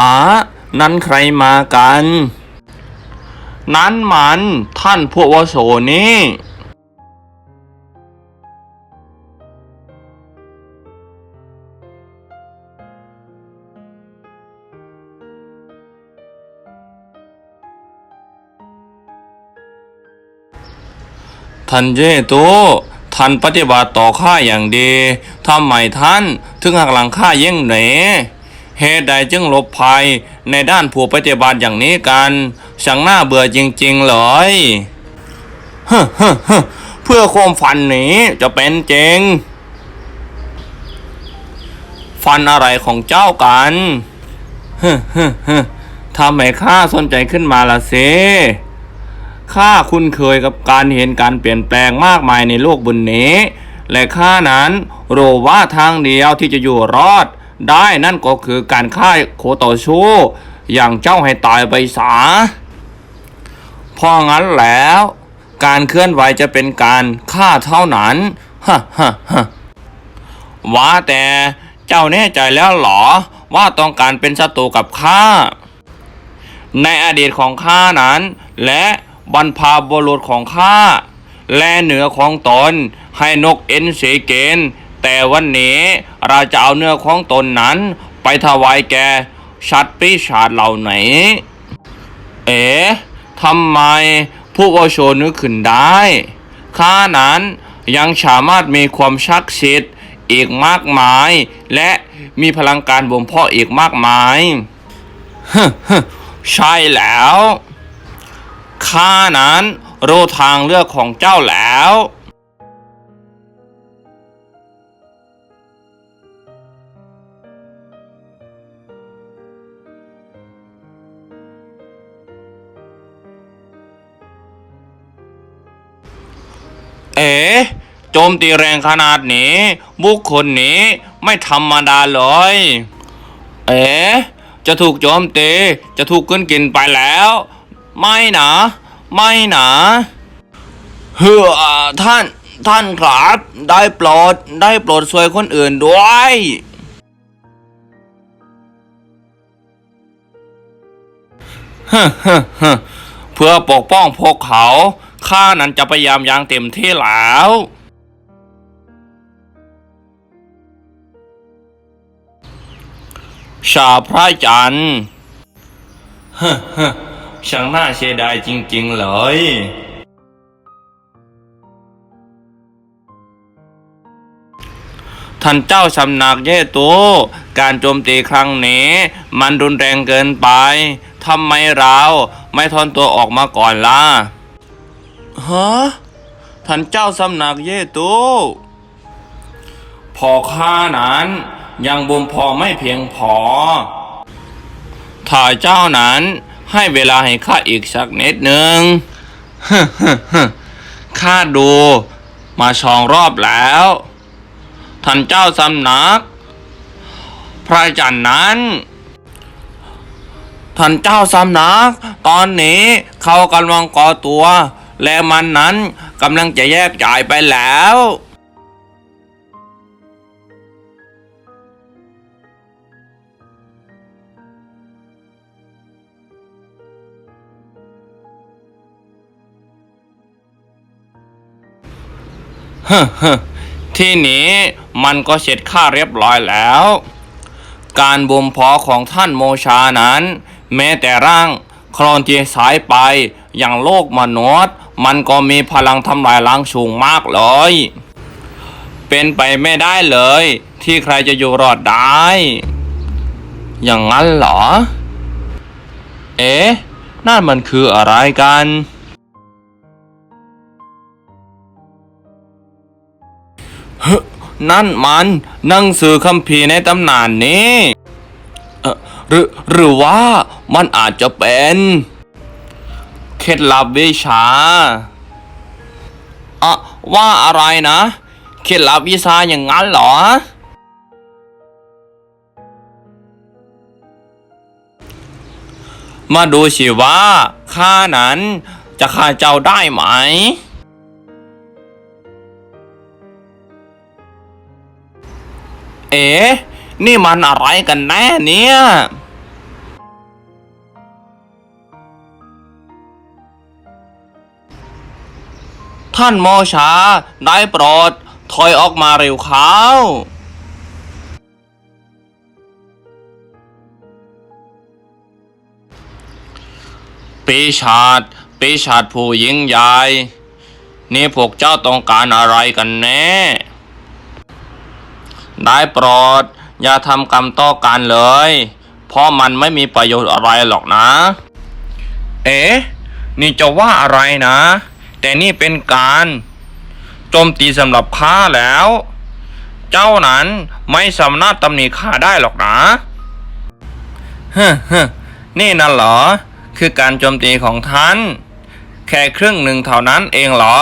อานั้นใครมากัน นั้นมันท่านผู้วุโสนี่ท่านเยโตท่านปฏิบัติต่อข้าอย่างดีทำไมท่านถึงหักหลังข้าเย่งเหน เหตุใดจึงหลบภัยในด้านผู้ปฏิบัติอย่างนี้กันช่างน่าเบื่อจริงๆเลยฮึฮึฮึเพื่อความฝันนี้จะเป็นจริงฟันอะไรของเจ้ากันฮึฮึฮึทำให้ข้าสนใจขึ้นมาละเซข้าคุ้นเคยกับการเห็นการเปลี่ยนแปลงมากมายในโลกบนนี้ และข้านั้นรู้ว่าทางเดียวที่จะอยู่รอด ได้นั่นก็คือการฆ่าโคต่อชู้อย่างเจ้าให้ตายไปสาเพราะงั้นแล้ว การเคลื่อนไหวจะเป็นการฆ่าเท่านั้นฮะฮะฮะว่าแต่เจ้าแน่ใจแล้วเหรอ ว่าต้องการเป็นศัตรูกับข้า ในอดีตของข้านั้น และบรรพาบุรุษของข้าและเหนือของตนให้นกเอ็นสีเกนแต่วันนี้ เราจะเอาเนื้อของตนนั้น ไปถวายแก่ชัดปีศาจเหล่าไหน เอ๋ทำไมผู้วโชนึกขึ้นได้ข้านั้นยังสามารถมีความชักชิดอีกมากมาย และมีพลังการบ่มเพาะอีกมากมายใช่แล้วข้านั้นรู้ทางเลือกของเจ้าแล้ว เอ๋โจมตีแรงขนาดนี้ บุคคลนี้ไม่ธรรมดาเลย เอ๋จะถูกโจมตีจะถูกกินกินไปแล้ว ไม่นะไม่นะเฮ้อท่านท่านครับ ได้โปรดได้โปรดช่วยคนอื่นด้วยเพื่อปกป้องพวกเขา ข้านั้นจะพยายามอย่างเต็มที่แล้วชาพระจันทร์ฮึ่มๆช่างน่าเสียดายจริง ๆ เลย ท่านเจ้าสำนักเย่โตการโจมตีครั้งนี้ มันรุนแรงเกินไป ทำไมเราไม่ทอนตัวออกมาก่อนล่ะ ฮะท่านเจ้าสำนักเย่โตพอข้านั้นยังบ่มพอไม่เพียงพอ ถ้าเจ้านั้นให้เวลาให้ข้าอีกสักนิดหนึ่งข้าดูมาสองรอบแล้ว ท่านเจ้าสำนัก พระจันทร์นั้น ท่านเจ้าสำนัก ตอนนี้เขากำลังก่อตัว และมันนั้นกำลังจะแยกจ่ายไปแล้วที่นี้มันก็เสร็จค่าเรียบร้อยแล้ว การบ่มเพาะของท่านโมชานั้น แม้แต่ร่างคลอนที่สายไปอย่างโลกมนุษย์ มันก็มีพลังทำลายล้างสูงมากเลย เป็นไปไม่ได้เลย ที่ใครจะอยู่รอดได้ อย่างนั้นเหรอ เอ๊ะ นั่นมันคืออะไรกัน นั่นมันหนังสือคัมภีร์ในตำนานนี้เอ่อหรือหรือว่ามันอาจจะเป็น เคล็ดลับวิชาอะว่าอะไรนะ เคล็ดลับวิชาอย่างนั้นเหรอ มาดูสิว่าข้านั้นจะฆ่าเจ้าได้ไหม เอ๋นี่มันอะไรกันแน่เนี่ย ท่านโมชา ได้โปรด ถอยออกมาเร็วเข้าปีศาจปีศาจผู้ยิ่งใหญ่นี่พวกเจ้าต้องการอะไรกันแน่ ได้โปรด อย่าทำกรรมต่อกันเลย เพราะมันไม่มีประโยชน์อะไรหรอกนะ เอ๊ะ นี่จะว่าอะไรนะ แต่นี่เป็นการโจมตีสำหรับข้าแล้ว เจ้านั้นไม่สามารถตำหนิข้าได้หรอกนะเฮ้เฮ้นี่นั่นเหรอ คือการโจมตีของท่าน แค่ครึ่งหนึ่งเท่านั้นเองเหรอ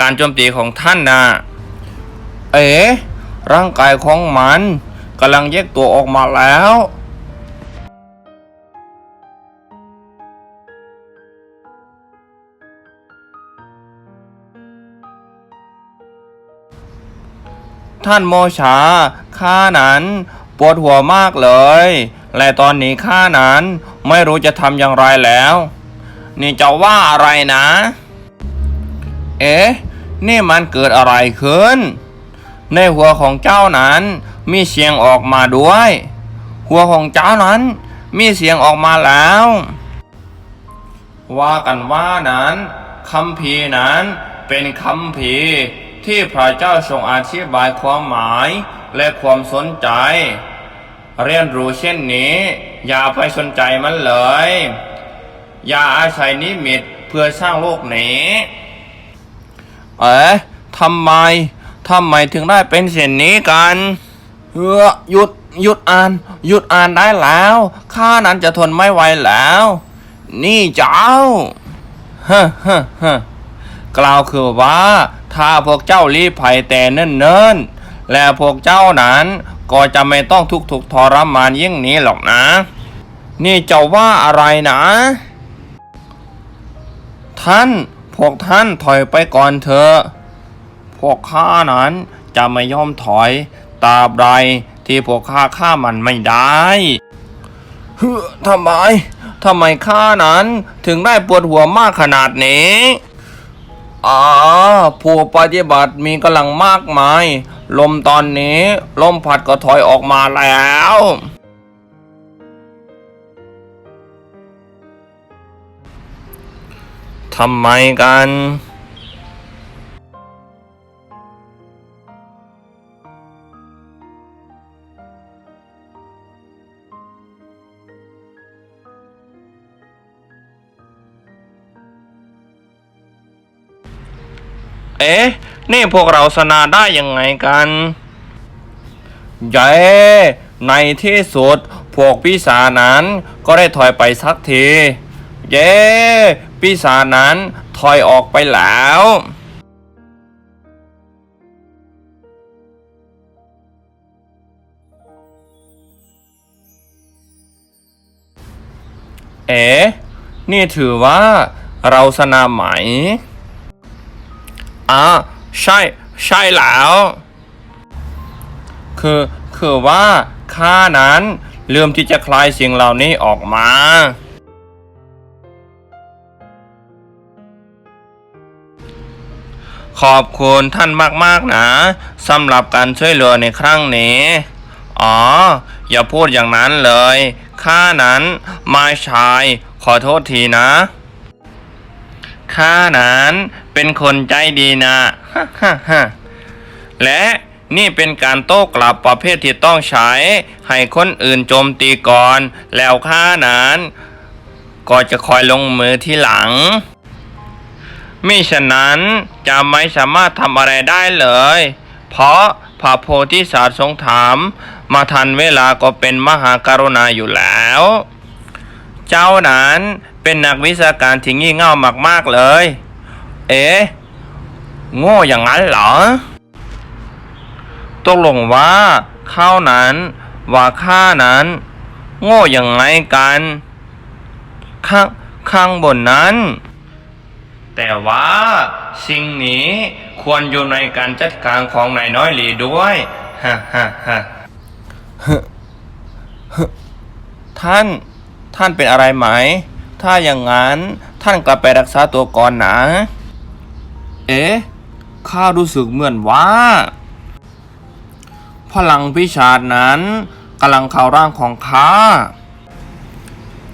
การโจมตีของท่านนะเอ๋ร่างกายของมันกำลังแยกตัวออกมาแล้ว ท่านโมชา ข้านั้น ปวดหัวมากเลย และตอนนี้ข้านั้นไม่รู้จะทำอย่างไรแล้ว นี่จะว่าอะไรนะ เอ๊ะ นี่มันเกิดอะไรขึ้น ในหัวของเจ้านั้นมีเสียงออกมาด้วย หัวของเจ้านั้นมีเสียงออกมาแล้ว ว่ากันว่านั้นคำพีนั้นเป็นคำพี ที่พระเจ้าทรงอธิบายความหมายและความสนใจ เรียนรู้เช่นนี้ อย่าไปสนใจมันเลย อย่าอาศัยนิมิตเพื่อสร้างโลกนี้ เอ๊ะทำไมทำไมถึงได้เป็นเช่นนี้กันเออหยุดหยุดอ่าน หยุดอ่านได้แล้วข้านั้นจะทนไม่ไหวแล้ว นี่เจ้าฮะฮะฮะ กล่าวคือว่า ถ้าพวกเจ้ารีบไผ่แต่เนิ่นๆ และพวกเจ้านั้นก็จะไม่ต้องทุกข์ททรมานยิ่งนี้หรอกนะ นี่เจ้าว่าอะไรนะ ท่านพวกท่านถอยไปก่อนเถอะพวกข้านั้นจะไม่ยอมถอยตราบใดที่พวกข้าฆ่ามันไม่ได้เฮ้อทำไมทำไมข้านั้นถึงได้ปวดหัวมากขนาดนี้ อ๋อผู้ปฏิบัติมีกำลังมากมาย ลมตอนนี้ลมพัดก็ถอยออกมาแล้วทำไมกัน เอ๊ะ นี่พวกเราสนาได้ยังไงกันเย้ในที่สุด พวกปีศาจนั้นก็ได้ถอยไปสักที เย้ปีศาจนั้นถอยออกไปแล้วเอ๋นี่ถือว่าเราสนาไหม อ่าใช่ ใช่แล้ว คือคือว่าข้านั้นลืมที่จะคลายสิ่งเหล่านี้ออกมาขอบคุณท่านมากๆนะสำหรับการช่วยเหลือในครั้งนี้ อ๋อ อย่าพูดอย่างนั้นเลยข้านั้นมาชาย ขอโทษทีนะข้านั้น เป็นคนใจดีนะและนี่เป็นการโต้กลับประเภทที่ต้องใช้ ให้คนอื่นโจมตีก่อน แล้วข้านั้น ก็จะคอยลงมือที่หลังมิฉะนั้นจะไม่สามารถทำอะไรได้เลย เพราะพระโพธิสัตว์ทรงถาม มาทันเวลาก็เป็นมหากรุณาอยู่แล้ว เจ้านั้นเป็นนักวิชาการที่งี่เง่ามากๆเลย เอ๊ะโง่อย่างนั้นเหรอ ตกลงว่าข้านั้นว่าข้านั้น โง่อย่างไงกัน ข้างข้างบนนั้น แต่ว่าสิ่งนี้ควรอยู่ในการจัดการของนายน้อยหลีด้วยฮ่าฮ่าฮ่าท่าน ท่านเป็นอะไรไหม ถ้าอย่างนั้นท่านกลับไปรักษาตัวก่อนนะ เอ๊ะ ข้ารู้สึกเหมือนว่า พลังพิชาตนั้นกำลังเข้าร่างของข้า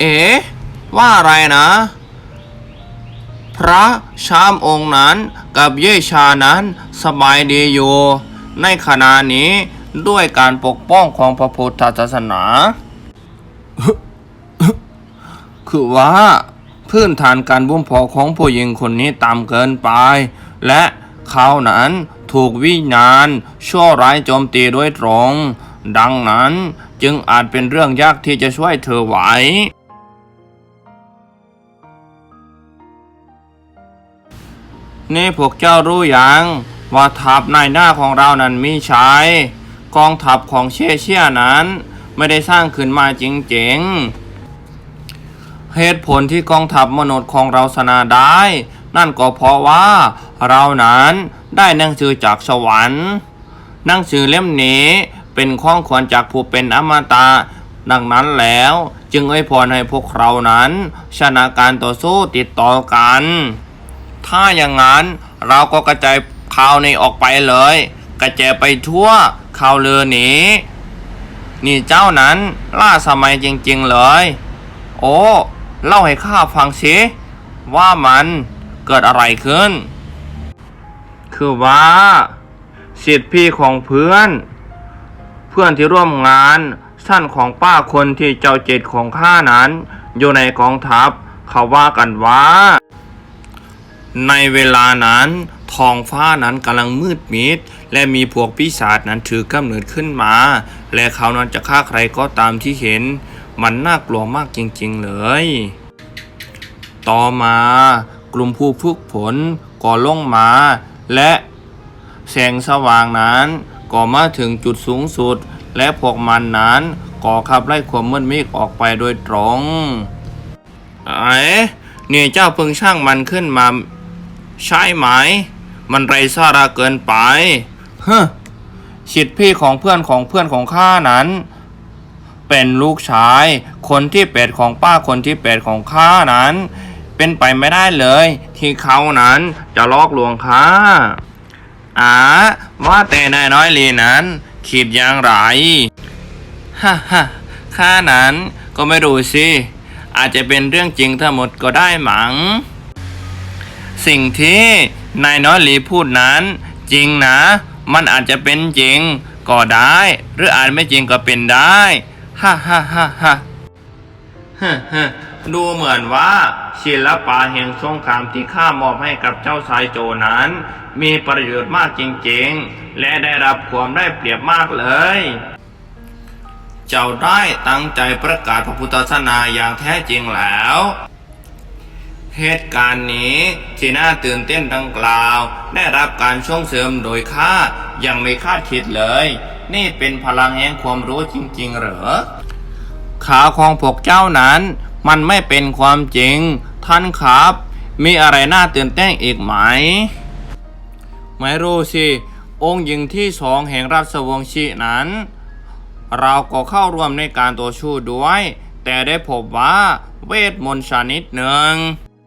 เอ๊ะ ว่าอะไรนะ พระชามองค์นั้นกับเยชานั้นสบายดีอยู่ในขณะนี้ด้วยการปกป้องของพระพุทธศาสนา คือว่าพื้นฐานการบุ้มพอของผู้หญิงคนนี้ต่ำเกินไป และเขานั้นถูกวิญญาณชั่วร้ายโจมตีโดยตรง ดังนั้นจึงอาจเป็นเรื่องยากที่จะช่วยเธอไหวนี่พวกเจ้ารู้อยังว่าทัพนายหน้าของเรานั้นมีใช้กองทัพของเชี่ยเชี่ยนั้นไม่ได้สร้างขึ้นมาจริงๆ เหตุผลที่กองทัพมนุษย์ของเราชนะได้ นั่นก็เพราะว่า เรานั้นได้หนังสือจากสวรรค์หนังสือเล่มนี้เป็นข้องควรจากผู้เป็นอมตะดังนั้นแล้วจึงอวยพรให้พวกเรานั้น ชนะการต่อสู้ติดต่อกัน ถ้าอย่างนั้นเราก็กระจายข่าวในออกไปเลย กระจายไปทั่วข่าวเรือนี้ นี่เจ้านั้นล่าสมัยจริงๆเลย โอ้ เล่าให้ข้าฟังสิว่ามันเกิดอะไรขึ้น คือว่าสิทธิพี่ของเพื่อน เพื่อนที่ร่วมงานสั้นของป้าคนที่เจ้าเจ็ดของข้านั้น อยู่ในกองทัพเขาว่ากันว่า ในเวลานั้นท้องฟ้านั้นกำลังมืดมิด และมีพวกปีศาจนั้นถือกำเนิดขึ้นมา และเขานั้นจะฆ่าใครก็ตามที่เห็น มันน่ากลัวมากจริงๆเลย ต่อมากลุ่มผู้ฝึกผลก็ลงมา และแสงสว่างนั้นก็มาถึงจุดสูงสุด และพวกมันนั้นก็ขับไล่ความมืดมิดออกไปโดยตรงไอ้เนี่ยเจ้าเพิ่งช่างมันขึ้นมา ใช่ไหม มันไรสาระเกินไปเฮ้อชิดพี่ของเพื่อนของเพื่อนของข้านั้น เป็นลูกชาย คนที่เป็ดของป้าคนที่เป็ดของข้านั้น เป็นไปไม่ได้เลย ที่เขานั้นจะลอกลวงข้าอ่าว่าแต่นายน้อยลีนั้น คิดอย่างไรฮ่าฮ่าข้านั้นก็ไม่รู้สิ อาจจะเป็นเรื่องจริงทั้งหมดก็ได้หมังสิ่งที่นายน้อยลีพูดนั้น จริงนะ มันอาจจะเป็นจริงก็ได้ หรืออาจไม่จริงก็เป็นได้ฮ่าฮ่าฮ่าฮ่าฮึ่มฮึ่ม ดูเหมือนว่าศิลปะแห่งสงครามที่ข้ามอบให้กับเจ้าชายโจนั้น มีประโยชน์มากจริงๆ และได้รับความได้เปรียบมากเลย เจ้าได้ตั้งใจประกาศพระพุทธศาสนาอย่างแท้จริงแล้ว เหตุการณ์นี้ที่น่าตื่นเต้นดังกล่าว ได้รับการช่วงเสริมโดยข้ายังไม่คาดคิดเลย นี่เป็นพลังแห่งความรู้จริงๆ เหรอขาของพวกเจ้านั้น มันไม่เป็นความจริง ท่านครับ มีอะไรน่าตื่นเต้นอีกไหม ไม่รู้สิ องค์หญิงที่สองแห่งราชวงศ์ชินั้น เราก็เข้าร่วมในการต่อชู้ด้วย แต่ได้พบว่าเวทมนต์ชนิดหนึ่ง